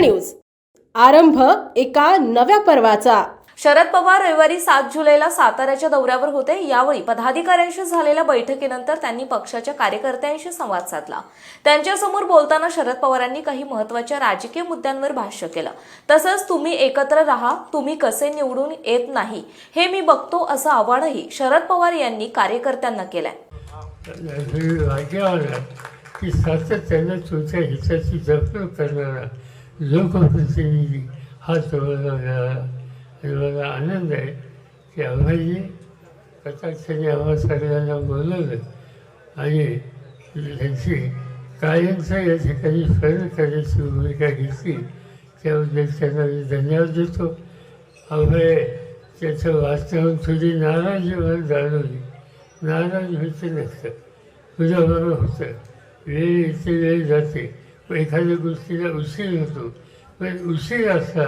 News. आरंभ एका नव्या पर्वाचा. शरद पवार रविवारी सात जुलैला साताऱ्याच्या दौऱ्यावर होते. यावेळी पदाधिकाऱ्यांशी झालेल्या बैठकीनंतर त्यांनी पक्षाच्या कार्यकर्त्यांशी संवाद साधला. त्यांच्यासमोर बोलताना शरद पवारांनी काही महत्त्वाच्या राजकीय मुद्द्यांवर भाष्य केलं. तसंच तुम्ही एकत्र राहा तुम्ही कसे निवडून येत नाही हे मी बघतो असं आव्हानही शरद पवार यांनी कार्यकर्त्यांना केलंय. हे की सातत्यानं तुमच्या हिताची जपणूक करणारा लोकप्रतिनिधी हा तुम्हाला मिळाला मला आनंद आहे की आम्हाही कटाक्षाने आम्हा सगळ्यांना बोलवलं आणि त्यांची कायमचा या ठिकाणी फरक करण्याची भूमिका घेतली. त्याबद्दल त्यांना मी धन्यवाद देतो. अभय त्याचं वास्तव थोडी नाराजी मला जाणवली. नाराज व्हायचं नसतं तुझ्याबरोबर होतं. वेळ येते वेळ जाते. एखाद्या गोष्टीला उशीर होतो. पण उशीर असला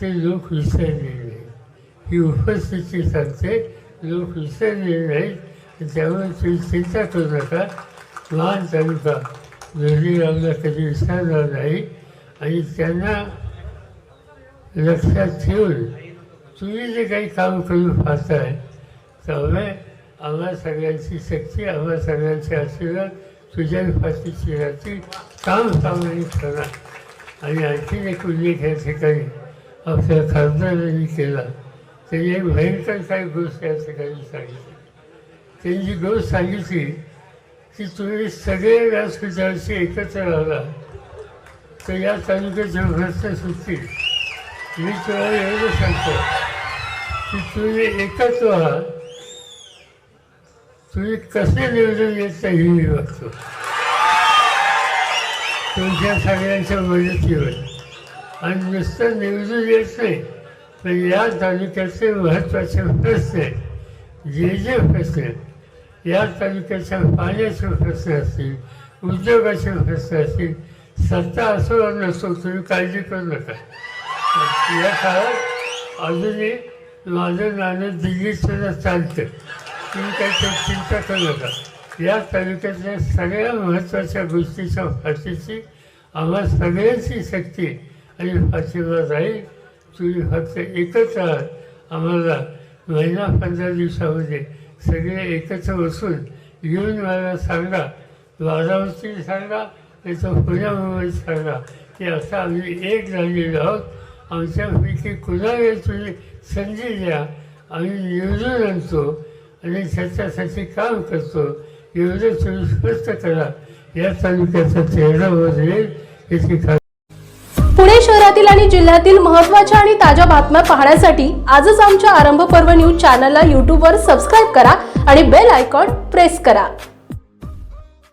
ते लोक विसरलेले नाही ही उपस्थिती सांगते लोक विसरलेले नाहीत. त्यामुळे तुम्ही चिंता करू नका. लहान तालुका जोडीरावला कधी विसरणार नाही. आणि त्यांना लक्षात ठेवून तुम्ही जे काही काम करून पाहताय त्यामुळे आम्हा सगळ्यांची शक्ती आम्हा सगळ्यांचे आशीर्वाद तुझ्या फाशीची राहतील. काम चांगली करा आणि आणखीन एक उल्लेख या ठिकाणी आपल्या खासदारांनी केला. त्यांनी एक भयंकर काही गोष्ट या ठिकाणी सांगितली. त्यांनी जी गोष्ट सांगितली की तुम्ही सगळे व्यासपीठाशी एकत्र आला तर या तालुक्याचे प्रश्न सुटतील मी तुला एवढं सांगतो की तुम्ही एकत्र आहात तुम्ही कसे निवडून येत नाही मी बघतो. तुमच्या सगळ्यांच्या मदतीवर आणि नुसतं निवडून येत नाही पण या तालुक्याचे महत्त्वाचे प्रश्न आहेत जे जे प्रश्न या तालुक्याच्या पाण्याचे प्रश्न असतील उद्योगाचे प्रश्न असतील सत्ता असो नसो तुम्ही काळजी करू नका. या काळात अजूनही माझं नाणं दिल्लीत सुद्धा चालतं. तुम्ही काही चिंता करू नका. या तालुक्यातल्या सगळ्या महत्त्वाच्या गोष्टीच्या फाशीची आम्हा सगळ्यांची शक्ती आणि फाशीला जाईल तुम्ही फक्त एकच आहात. आम्हाला महिना पंधरा दिवसामध्ये सगळे एकत्र बसून येऊन मला सांगा. बारामतीत सांगा त्याचं पुण्यामुळे सांगा की असं आम्ही एक झालेलो आहोत. आमच्यापैकी कुणाला तुम्ही संधी द्या? आम्ही निवडून आणतो आणि त्याच्यासाठी काम करतो. एवढे तुम्ही स्पष्ट करा. या तालुक्याचा चेहरा बदलेल याची खात्री पुणे शहरातील आणि जिल्ह्यातील महत्त्वाच्या आणि ताज्या बातम्या पाहण्यासाठी आजच आमच्या आरंभ पर्व न्यूज चॅनलला यूट्यूबवर सबस्क्राईब करा आणि बेल आयकॉन प्रेस करा.